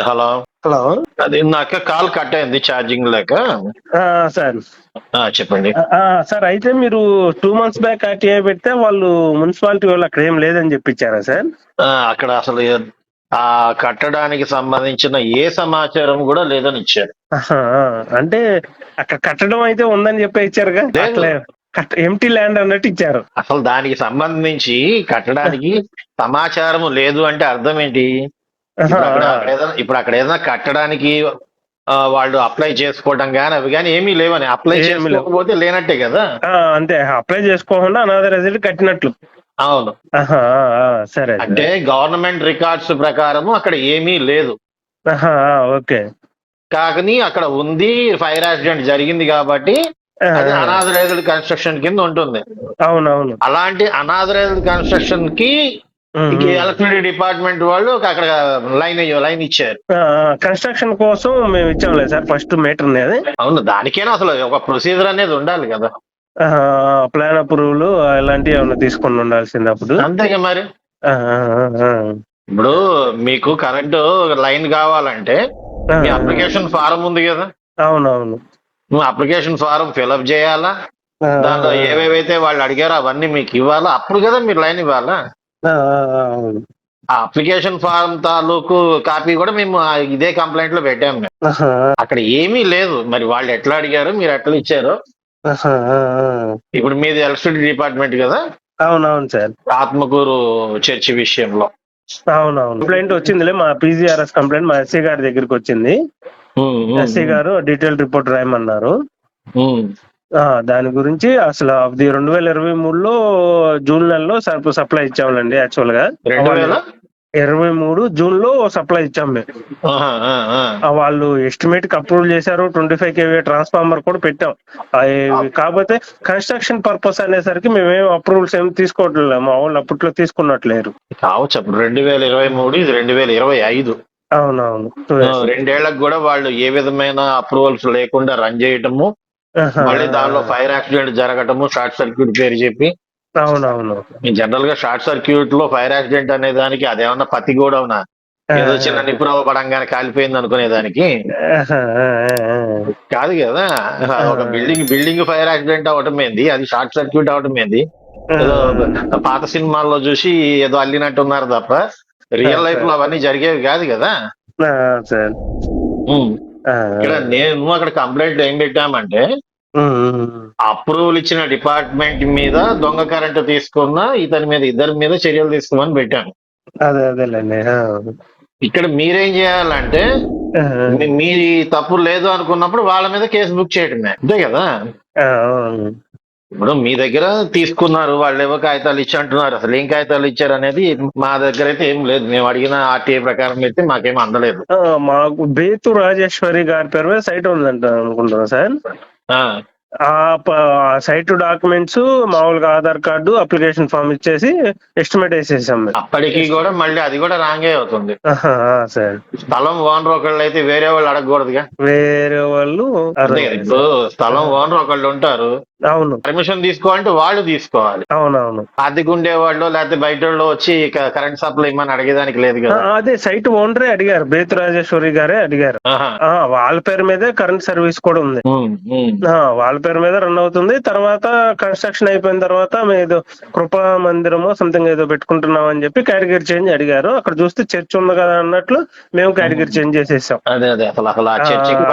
Hello. Hello. అది నాకు call cut అయింది ఛార్జింగ్ లేక. సార్. ఆ, చెప్పండి. సార్ అయితే మీరు టూ మంత్స్ బ్యాక్ ఆర్టీఐ పెడితే వాళ్ళు మున్సిపాలిటీ వాళ్ళు అక్కడ ఏం లేదని చెప్పించారా సార్? అక్కడ అసలు ఆ కట్టడానికి సంబంధించిన ఏ సమాచారం కూడా లేదని ఇచ్చారు. అంటే అక్కడ కట్టడం అయితే ఉందని చెప్పి ఇచ్చారుగా ఎంటీ ల్యాండ్ అన్నట్టు ఇచ్చారు. అసలు దానికి సంబంధించి కట్టడానికి సమాచారం లేదు అంటే అర్థం ఏంటి? ఇప్పుడు అక్కడ ఏదైనా కట్టడానికి వాళ్ళు అప్లై చేసుకోవడం కానీ అవి కానీ ఏమీ లేవని. అప్లై. చేసుకోకపోతే లేనట్టే కదా? అంతే. అప్లై చేసుకోకుండా అనాథ రెసిడెంట్ కట్టినట్లు. అవును. సరే. అంటే గవర్నమెంట్ రికార్డ్స్ ప్రకారము అక్కడ ఏమీ లేదు. ఓకే. కాకని అక్కడ ఉంది ఫైర్ యాక్సిడెంట్ జరిగింది కాబట్టి అది అనాథరైజ్డ్ కన్స్ట్రక్షన్ కింద ఉంటుంది. అవునవును. అలాంటి అనాథరైజ్డ్ కన్స్ట్రక్షన్కి. ఎలక్ట్రిసిటీ డిపార్ట్మెంట్ వాళ్ళు అక్కడ లైన్ లైన్ ఇచ్చారు. కన్స్ట్రక్షన్ కోసం మేము ఇచ్చాంలే సార్ ఫస్ట్ మీటర్ అనేది. అవును దానికైనా అసలు ఒక ప్రొసీజర్ అనేది ఉండాలి కదా. ప్లాన్ అప్రూవల్ ఇలాంటివి ఏమైనా తీసుకొని ఉండాల్సింది అప్పుడు. అంతేగా మరి. ఇప్పుడు మీకు కరెంటు లైన్ కావాలంటే మీ అప్లికేషన్ ఫారం ఉంది కదా. అవునవును. నువ్వు అప్లికేషన్ ఫారం ఫిలప్ చేయాలా? దాంట్లో ఏవేవైతే వాళ్ళు అడిగారో అవన్నీ మీకు ఇవ్వాలా? అప్పుడు కదా మీరు లైన్ ఇవ్వాలా? ఆ, అప్లికేషన్ ఫారం తాలూకు కాపీ కూడా మేము ఇదే కంప్లైంట్లో పెట్టాము అక్కడ ఏమీ లేదు. మరి వాళ్ళు ఎట్లా అడిగారు మీరు ఎట్లా ఇచ్చారు. ఇప్పుడు మీది ఎలక్ట్రిసిటీ డిపార్ట్మెంట్ కదా? అవునవును సార్. ఆత్మకూరు చర్చి విషయంలో. అవునవును. కంప్లైంట్ వచ్చిందిలే మా పీజీఆర్ఎస్ కంప్లైంట్ మా ఎస్సీ గారి దగ్గరికి వచ్చింది. ఎస్సీ గారు డీటెయిల్ రిపోర్ట్ రాయమన్నారు. దాని గురించి అసలు అది రెండు వేల ఇరవై మూడులో జూన్ నెలలో సప్లై ఇచ్చాములండి యాక్చువల్గా. ఇరవై మూడు జూన్లో సప్లై ఇచ్చాం మేము. వాళ్ళు ఎస్టిమేట్కి అప్రూవల్ చేశారు ట్వంటీ ఫైవ్ కేవీ ట్రాన్స్ఫార్మర్ కూడా పెట్టాం. కాకపోతే కన్స్ట్రక్షన్ పర్పస్ అనేసరికి మేమేం అప్రూవల్స్ ఏమి తీసుకోవట్లేదు మా వాళ్ళు అప్పట్లో తీసుకున్నట్లేరు. కావచ్చు రెండు వేల ఇరవై మూడు ఇది రెండు వేల ఇరవై ఐదు. అవునవును. రెండేళ్ళకు కూడా వాళ్ళు ఏ విధమైన అప్రూవల్స్ లేకుండా రన్ చేయటము. మళ్ళీ దానిలో ఫైర్ యాక్సిడెంట్ జరగటము షార్ట్ సర్క్యూట్ పేరు చెప్పి. అవునవును. జనరల్గా షార్ట్ సర్క్యూట్లో ఫైర్ యాక్సిడెంట్ అనే దానికి అదేమన్నా పత్తి కూడా ఉన్నా ఏదో చిన్న నిపుణుల పడంగానే కాలిపోయింది అనుకునే దానికి. ఆహా, ఆ, ఆ, ఆ. కాదు కదా. ఒక బిల్డింగ్ బిల్డింగ్ ఫైర్ యాక్సిడెంట్ అవటం ఏంది అది షార్ట్ సర్క్యూట్ అవటం ఏంది ఏదో పాత సినిమాల్లో చూసి ఏదో అల్లినట్టున్నారు తప్ప రియల్ లైఫ్లో అవన్నీ జరిగేవి కాదు కదా. ఇక్కడ నేను అక్కడ కంప్లైంట్ ఏం పెట్టామంటే. అప్రూవల్ ఇచ్చిన డిపార్ట్మెంట్ మీద దొంగ కరెంట్ తీసుకున్న ఇతని మీద ఇద్దరి మీద చర్యలు తీసుకోమని పెట్టాను అదే అదేలేండి. ఇక్కడ మీరేం చేయాలంటే మీ- తప్పు లేదు అనుకున్నప్పుడు వాళ్ళ మీద కేసు బుక్ చేయడమే అంతే కదా. ఇప్పుడు మీ దగ్గర తీసుకున్నారు వాళ్ళు ఏవో కాగితాలు ఇచ్చి అంటున్నారు అసలు ఏం కాగితాలు ఇచ్చారు అనేది మా దగ్గర అయితే ఏం లేదు. మేము అడిగిన ఆర్టీఐ ప్రకారం అయితే మాకేం అందలేదు. మాకు బేతు రాజేశ్వరి గారి పేరు మీద సైట్ ఉందంట అనుకుంటున్నా సార్. ఆ, సైట్ డాక్యుమెంట్స్ మామూలుగా ఆధార్ కార్డు అప్లికేషన్ ఫామ్ ఇచ్చేసి ఎస్టిమేట్ వేసేసాం అప్పటికి కూడా మళ్ళీ అది కూడా రాంగే అవుతుంది. సార్. స్థలం ఓనర్ ఒకళ్ళు అయితే వేరే వాళ్ళు అడగకూడదుగా. వేరే వాళ్ళు ఇప్పుడు స్థలం ఓనర్ ఒకళ్ళు ఉంటారు. అవును. పర్మిషన్ తీసుకోవాలంటే వాళ్ళు తీసుకోవాలి. అవునవును. అద్దెకు ఉండేవాళ్ళు లేకపోతే బయట వాళ్ళు వచ్చి కరెంట్ సప్లై ఇమ్మని అడిగేదానికి లేదు కదా. అదే సైట్ ఓనరే అడిగారు. బేతు రాజేశ్వరి గారే అడిగారు. వాళ్ళ పేరు మీదే కరెంట్ సర్వీస్ కూడా ఉంది. వాళ్ళ పేరు మీద రన్ అవుతుంది. తర్వాత కన్స్ట్రక్షన్ అయిపోయిన తర్వాత మేము ఏదో కృపా మందిరమో సంథింగ్ ఏదో పెట్టుకుంటున్నాం అని చెప్పి కేటగిరీ చేంజ్ అడిగారు. అక్కడ చూస్తే చర్చ్ ఉంది కదా అన్నట్లు మేము కేటగిరీ చేంజ్ చేసేసాం. అదే అదే. అసలు అసలు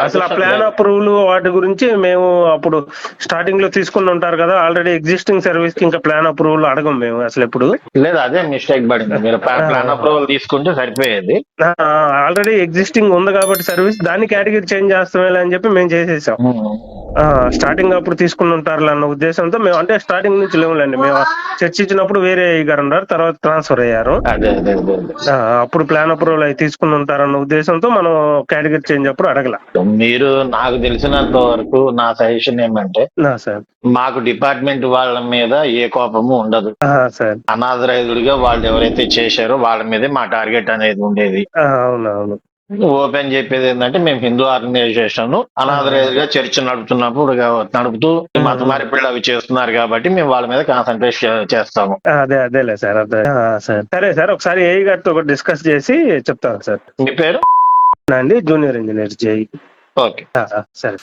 అసలు ఆ ప్లాన్ లేదు. అప్రూవల్ వాటి గురించి మేము అప్పుడు స్టార్టింగ్లో తీసుకుని ఉంటారు కదా ఆల్రెడీ ఎగ్జిస్టింగ్ సర్వీస్కి ఇంకా ప్లాన్ అప్రూవల్ అడగం మేము అసలు ఎప్పుడు. లేదు అదే మిస్టేక్ పడింది. మీరు ప్లాన్ అప్రూవల్ తీసుకుంటే సరిపోయేది. ఆల్రెడీ ఎగ్జిస్టింగ్ ఉంది కాబట్టి సర్వీస్ దాన్ని కేటగిరీ చేంజ్ చేస్తామే అని చెప్పి మేము చేసేసాం. స్టార్టింగ్ అప్పుడు తీసుకుని ఉంటారు అన్న ఉద్దేశంతో మేము అంటే స్టార్టింగ్ నుంచి లేవులేండి మేము చర్చించినప్పుడు వేరే గారు ఉన్నారు తర్వాత ట్రాన్స్ఫర్ అయ్యారు. అప్పుడు ప్లాన్ అప్రూవల్ అయి తీసుకుని ఉంటారన్న ఉద్దేశంతో మనం కేటగిరీ చేంజ్ అప్పుడు అడగల. మీరు నాకు తెలిసినంత వరకు నా సజెషన్ ఏమంటే మాకు డిపార్ట్మెంట్ వాళ్ళ మీద ఏ కోపము ఉండదు. ఆ, సార్. అనాథరైజ్డ్గా వాళ్ళు ఎవరైతే చేశారో వాళ్ళ మీదే మా టార్గెట్ అనేది ఉండేది. అవునవును. ఓపెన్ చెప్పేది ఏంటంటే మేము హిందూ ఆర్గనైజేషన్ అనాథరైజ్డ్గా చర్చ్ నడుపుతున్నప్పుడు నడుపుతూ మత మార్పిళ్ళు అవి చేస్తున్నారు కాబట్టి మేము వాళ్ళ మీద కాన్సన్ట్రేట్ చేస్తాము. అదే అదేలే సార్ అదే. సార్. సరే సార్ ఒకసారి ఏ గారితో డిస్కస్ చేసి చెప్తాను సార్. మీ పేరు? అండి జూనియర్ ఇంజనీర్ జేఈ. ఓకే సరే